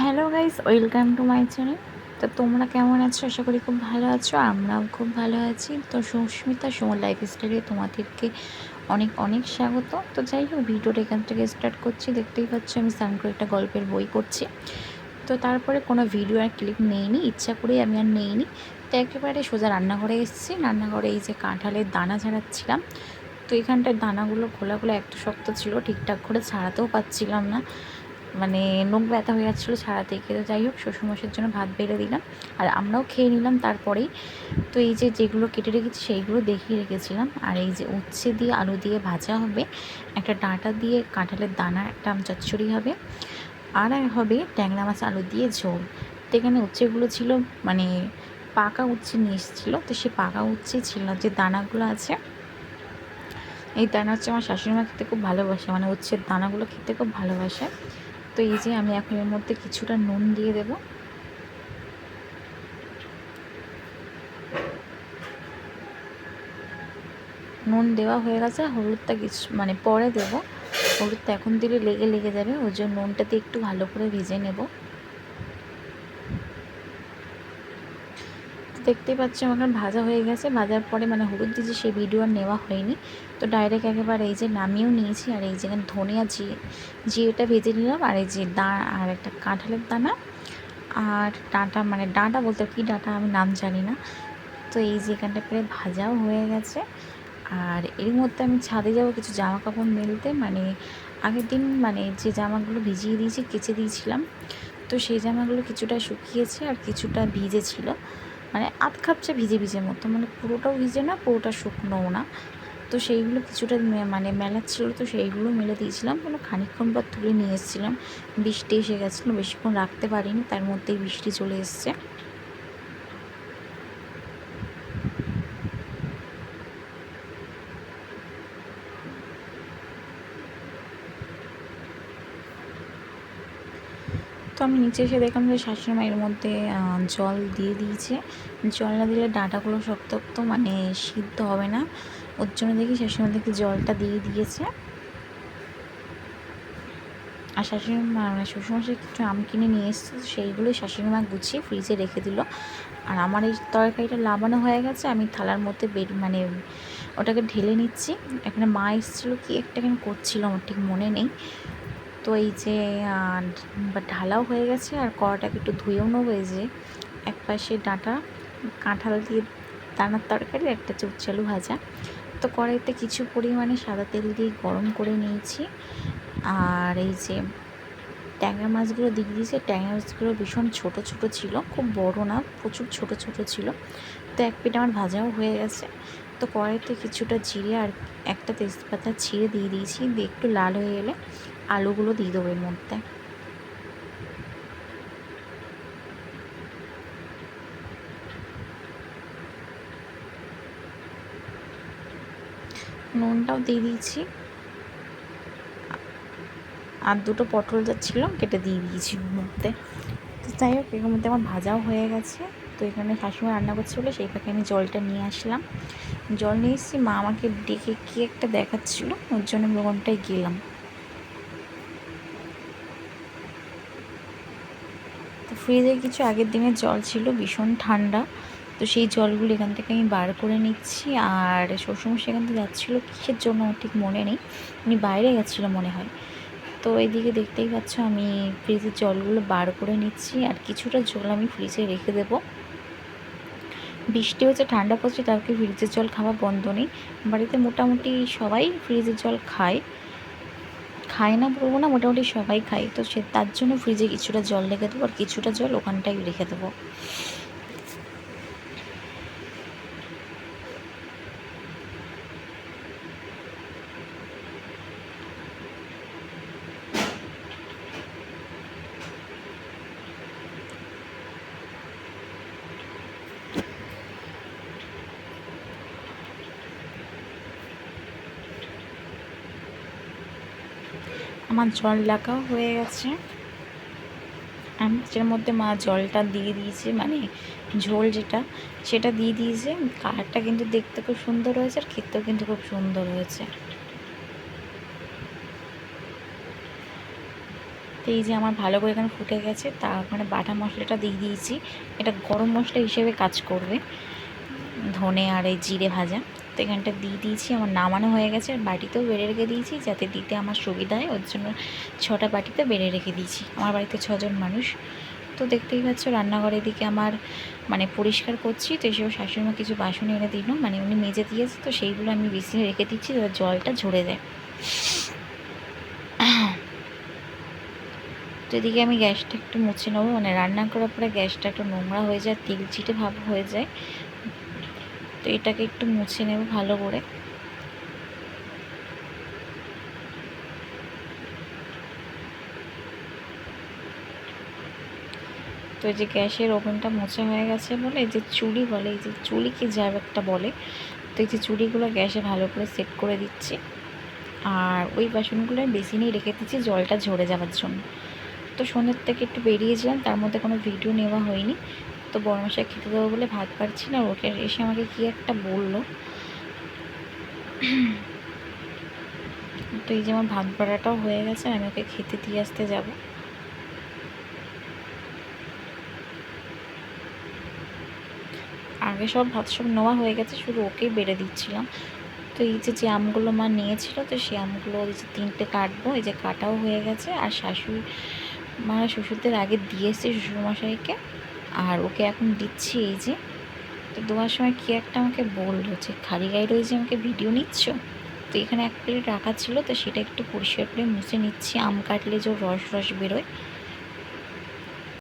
Hello guys welcome to my channel তো তোমরা কেমন আছো? আশা করি খুব ভালো আছো। আমরাও খুব ভালো আছি। তো সুস্মিতা সুমন লাইফস্টাইলে তোমাদেরকে অনেক অনেক স্বাগত। তো যাই হোক, ভিডিওটা এখান থেকে স্টার্ট করছি। দেখতেই পাচ্ছ, আমি স্নান করে একটা গল্পের বই করছি তো তারপরে কোনো ভিডিও আর ক্লিপ নেইনি। ইচ্ছা করেই আমি আর নেইনি। তো একেবারে সোজা রান্নাঘরে এসেছি। রান্নাঘরে এই যে কাঁঠালের দানা ছাড়াচ্ছিলাম। তো এখানটায় দানাগুলো খোলাগুলো একটু শক্ত ছিল, ঠিকঠাক করে ছাড়াতেও পাচ্ছিলাম না। মানে নোখ ব্যথা হয়ে যাচ্ছিল ছাড়াতে গিয়ে যাই হোক শ্বশুরমশের জন্য ভাত বেড়ে দিলাম। আর আমরাও খেয়ে নিলাম তারপরেই। তো এই যে যেগুলো কেটে রেখেছি, সেইগুলো দেখিয়ে রেখেছিলাম। আর এই যে উচ্ছে দিয়ে আলু দিয়ে ভাজা হবে, একটা ডাঁটা দিয়ে কাঁঠালের দানা, একটা আম চচ্চড়ি হবে। আর হবে ট্যাংরা মাছ আলু দিয়ে ঝোল। তো এখানে উচ্ছেগুলো ছিল মানে পাকা উচ্ছে নিয়ে এসেছিল। তো সে পাকা উচ্ছে ছিল যে দানাগুলো আছে। এই দানা হচ্ছে আমার শাশুড়ি মা খেতে খুব ভালোবাসে মানে উচ্ছের দানাগুলো খেতে খুব ভালোবাসে। তো এই যে আমি এখন এর মধ্যে কিছুটা নুন দিয়ে দেব। নুন দেওয়া হয়ে গেছে হলুদটা কিছু মানে পরে দেব। হলুদটা এখন দিলে লেগে লেগে যাবে। ওই জন্য নুনটাতে একটু ভালো করে ভিজে নেব। দেখতেই পাচ্ছি আমার ভাজা হয়ে গেছে। ভাজার পরে মানে হলুদ দিয়েছি সেই ভিডিও আর নেওয়া হয়নি। তো ডাইরেক্ট একেবারে এই যে নামিয়েও নিয়েছি আর এই যে এখানে ধনিয়া জিরে জিরেটা ভেজে নিলাম আর এই যে দা, আর একটা কাঁঠালের দানা আর ডাঁটা মানে ডাঁটা বলতে কী ডাঁটা আমি নাম জানি না। তো এই যে এখানটা প্রায় ভাজাও হয়ে গেছে। আর এর মধ্যে আমি ছাদে যাব কিছু জামা কাপড় মেলতে। মানে আগের দিন মানে যে জামাগুলো ভিজিয়ে দিয়েছি, কেচে দিয়েছিলাম। তো সেই জামাগুলো কিছুটা শুকিয়েছে আর কিছুটা ভিজে ছিল মানে আধ খাপচে ভিজে ভিজে মতো মানে পুরোটাও ভিজে না, পুরোটা শুকনোও না। তো সেইগুলো কিছুটা মানে মেলা ছিল তো সেইগুলো মেলে দিয়েছিলাম, কোনো খানিক্ষণ পর তুলে নিয়ে এসেছিলাম। বৃষ্টি এসে গেছিল, বেশিক্ষণ রাখতে পারিনি, তার মধ্যেই বৃষ্টি চলে এসছে। আমি নিচে এসে দেখলাম যে শাশুড়ি মায়ের মধ্যে জল দিয়ে দিয়েছে। জল না দিলে ডাঁটাগুলো শক্ত মানে সিদ্ধ হবে না। ওর জন্য দেখি শাশুড়ি দেখি জলটা দিয়ে দিয়েছে। আর শাশুড়ি মা মানে শ্বশুরমশাই কিছু আম কিনে নিয়ে এসছে সেইগুলোই শাশুড়ি মা গুছিয়ে ফ্রিজে রেখে দিল। আর আমার এই তরকারিটা লাবানো হয়ে গেছে, আমি থালার মধ্যে বের মানে ওটাকে ঢেলে নিচ্ছি। এখানে মা এসেছিল কি একটা এখানে করছিল, আমার ঠিক মনে নেই। তো এই যে ঢালাও হয়ে গেছে আর কড়াটাকে একটু ধুয়েও নেব এই যে। এক পাশে ডাঁটা, কাঁঠাল দিয়ে দানার তরকারি একটা চুপচালু ভাজা। তো কড়াইতে কিছু পরিমাণে সাদা তেল দিয়ে গরম করে নিয়েছি। আর এই যে, ট্যাংরা মাছগুলো দিয়ে দিয়েছে। ট্যাংরা মাছগুলো ভীষণ ছোট ছোট ছিল। খুব বড় না, প্রচুর ছোট ছোট ছিল। তো এক পিঠ আমার ভাজাও হয়ে গেছে। তো কড়াইতে কিছুটা জিরে আর একটা তেজপাতা ছিঁড়ে দিয়ে দিয়েছি। দিয়ে একটু লাল হয়ে গেলে আলুগুলো দিয়ে দেবো এর মধ্যে। নুনটাও দিয়ে দিয়েছি। আর দুটো পটল যাচ্ছিল কেটে দিয়ে দিয়েছি মধ্যে। তো যাই হোক, এর মধ্যে আমার ভাজাও হয়ে গেছে। তো এখানে শাশুড়ি রান্না করছে বলে সেই ফাঁকে আমি জলটা নিয়ে আসলাম। জল নিয়ে এসেছি, মা আমাকে ডেকে কী একটা দেখাচ্ছিল, ওর জন্য আমি ওখানটায় গেলাম। তো ফ্রিজে কিছু আগের দিনের জল ছিল, ভীষণ ঠান্ডা। তো সেই জলগুলো এখান থেকে আমি বার করে নিচ্ছি, আর শ্বশুরমশাই এখান থেকে যাচ্ছিল কিসের জন্য ঠিক মনে নেই। উনি বাইরে গেছিল মনে হয়। তো এইদিকে দেখতেই পাচ্ছ আমি ফ্রিজের জলগুলো বার করে নিচ্ছি, আর কিছুটা জল আমি ফ্রিজে রেখে দেব। বৃষ্টি হচ্ছে ঠান্ডা পড়ছে তাকে ফ্রিজের জল খাওয়া বন্ধ নেই। বাড়িতে মোটামুটি সবাই ফ্রিজের জল খায়। খায় না বলব না, মোটামুটি সবাই খায়। তো সে তার জন্য ফ্রিজে কিছুটা জল রেখে দেবো আর কিছুটা জল ওখানটাই রেখে দেবো। আমার জল লাগাও হয়ে গেছে। আমি মাছের মধ্যে মা জলটা দিয়ে দিয়েছে মানে ঝোল যেটা, সেটা দিয়ে দিয়েছে। কালারটা কিন্তু দেখতে খুব সুন্দর হয়েছে আর খেতেও কিন্তু খুব সুন্দর হয়েছে। এই যে আমার ভালো করে এখানে ফুটে গেছে, তা মানে বাটা মশলাটা দিয়ে দিয়েছি। এটা গরম মশলা হিসেবে কাজ করবে। ধনে আর এই জিরে ভাজা। তো এখানটা দিয়ে দিয়েছি, আমার নামানো হয়ে গেছে, আর বাটিতেও বেড়ে রেখে দিয়েছি, যাতে দিতে আমার সুবিধা হয়, ওর জন্য ছটা বাটিতে বেড়ে রেখে দিয়েছি। আমার বাড়িতে ছজন মানুষ, তো দেখতেই পাচ্ছ রান্নাঘরের দিকে আমার মানে পরিষ্কার করছি, তো এসব শাশুড়িমা কিছু বাসন এনে দিল মানে উনি মেজে দিয়েছে, তো সেইগুলো আমি বেশি রেখে দিচ্ছি, যাতে জলটা ঝরে যায়। তো এদিকে আমি গ্যাসটা একটু মুছে নেব মানে রান্না করার পরে গ্যাসটা একটু নোংরা হয়ে যায় তেল চিটে ভাব হয়ে যায় তো এটাকে একটু মুছে নেব ভালো করে। তো যে গ্যাসের ওভেনটা মোছা হয়ে গেছে বলে, এই যে চুড়ি বলে, এই যে চুড়িকে জ্যাব একটা বলে, তো এই যে চুড়িগুলো গ্যাসে ভালো করে সেট করে দিচ্ছি। আর ওই বাসনগুলো বেসিনেই রেখে দিচ্ছি, জলটা ঝরে যাওয়ার জন্য। তো সন্ধ্যের থেকে একটু বেরিয়েছিলাম তার মধ্যে কোনো ভিডিও নেওয়া হয়নি। তো বড়মশাই খেতে দেবো বলে ভাত পাচ্ছি না, ওকে এসে আমাকে কি একটা বলল। তো এই যে আমার ভাত পাড়াটাও হয়ে গেছে আমি ওকে খেতে দিয়ে আসতে যাব। আগে সব ভাত সব নেওয়া হয়ে গেছে, শুধু ওকেই বেড়ে দিচ্ছিলাম। তো এই যে যে আমগুলো মা নিয়েছিল, তো সেই আমগুলো ওই যে তিনটে কাটবো, এই যে কাটাও হয়ে গেছে। আর শাশুড়ি মা শ্বশুরদের আগে দিয়েছে শ্বশুরমশাইকে। আর ওকে এখন দিচ্ছি এই যে। তো দোয়ার সময় কী একটা আমাকে বলল যে, খালি গায়ে রয়েছে আমাকে ভিডিও নিচ্ছ? তো এখানে এক প্লেট রাখা ছিল, তো সেটা একটু পরিষ্কার করে মুছে নিচ্ছি। আম কাটলে যে রস রস বেরোয়